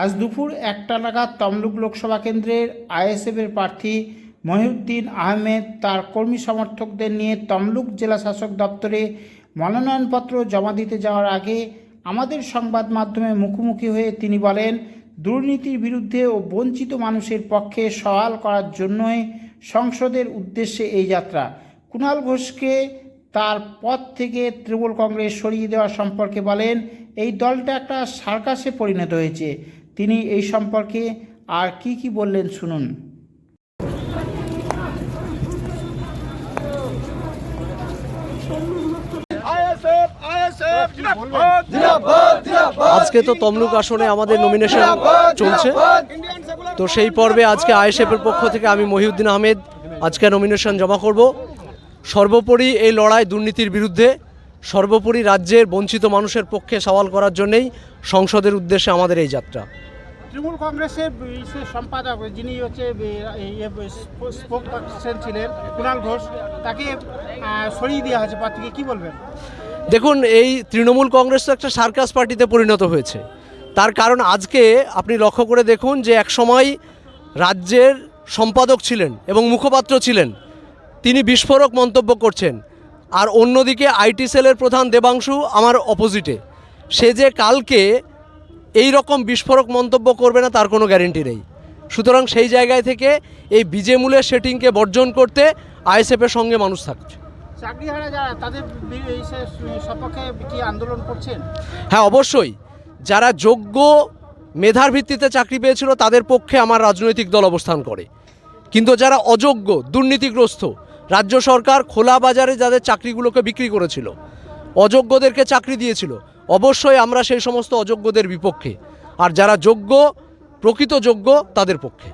আজ দুপুর একটা নাগাদ তমলুক লোকসভা কেন্দ্রের আইএসএফের প্রার্থী মহিউদ্দিন আহমেদ তার কর্মী সমর্থকদের নিয়ে তমলুক জেলা শাসক দপ্তরে মনোনয়নপত্র জমা দিতে যাওয়ার আগে আমাদের সংবাদ মাধ্যমে মুখোমুখি হয়ে তিনি বলেন, দুর্নীতির বিরুদ্ধে ও বঞ্চিত মানুষের পক্ষে সওয়াল করার জন্যই সংসদের উদ্দেশ্যে এই যাত্রা। কুণাল ঘোষকে তার পদ থেকে তৃণমূল কংগ্রেস সরিয়ে দেওয়া সম্পর্কে বলেন, এই দলটা একটা সার্কাসে পরিণত হয়েছে। তিনি এই সম্পর্কে আর কি কি বললেন শুনুন। আজকে তো তমলুক আসনে আমাদের নমিনেশন চলছে। তো সেই পর্বে আজকে আইএসএফের পক্ষ থেকে আমি মহিউদ্দিন আহমেদ আজকে নমিনেশন জমা করব। সর্বোপরি এই লড়াই দুর্নীতির বিরুদ্ধে সর্বোপরি রাজ্যের বঞ্চিত মানুষের পক্ষে সওয়াল করার জন্যেই সংসদের উদ্দেশ্যে আমাদের এই যাত্রা। তৃণমূল কংগ্রেসের সম্পাদক যিনি হচ্ছে স্পোক পার্সন ছিলেন, কুণাল ঘোষ, তাকে সরিয়ে দেওয়া হয়েছে থেকে কী বলবেন? দেখুন, এই তৃণমূল কংগ্রেস তো একটা সার্কাস পার্টিতে পরিণত হয়েছে। তার কারণ আজকে আপনি লক্ষ্য করে দেখুন যে একসময় রাজ্যের সম্পাদক ছিলেন এবং মুখপাত্র ছিলেন। তিনি বিস্ফোরক মন্তব্য করছেন। আর অন্যদিকে আইটি সেলের প্রধান দেবাংশু আমার অপোজিটে। সে যে কালকে এই রকম বিস্ফোরক মন্তব্য করবে না তার কোনো গ্যারেন্টি নেই। সুতরাং সেই জায়গায় থেকে এই বিজেমূলের সেটিংকে বর্জন করতে আইএসএফের সঙ্গে মানুষ থাকছে। হ্যাঁ অবশ্যই। যারা যোগ্য মেধার ভিত্তিতে চাকরি পেয়েছিল তাদের পক্ষে আমার রাজনৈতিক দল অবস্থান করে। কিন্তু যারা অযোগ্য দুর্নীতিগ্রস্ত রাজ্য সরকার খোলা বাজারে যাদের চাকরিগুলোকে বিক্রি করেছিল অযোগ্যদেরকে চাকরি দিয়েছিল অবশ্যই আমরা সেই সমস্ত অযোগ্যদের বিপক্ষে। আর যারা যোগ্য প্রকৃত যোগ্য তাদের পক্ষে।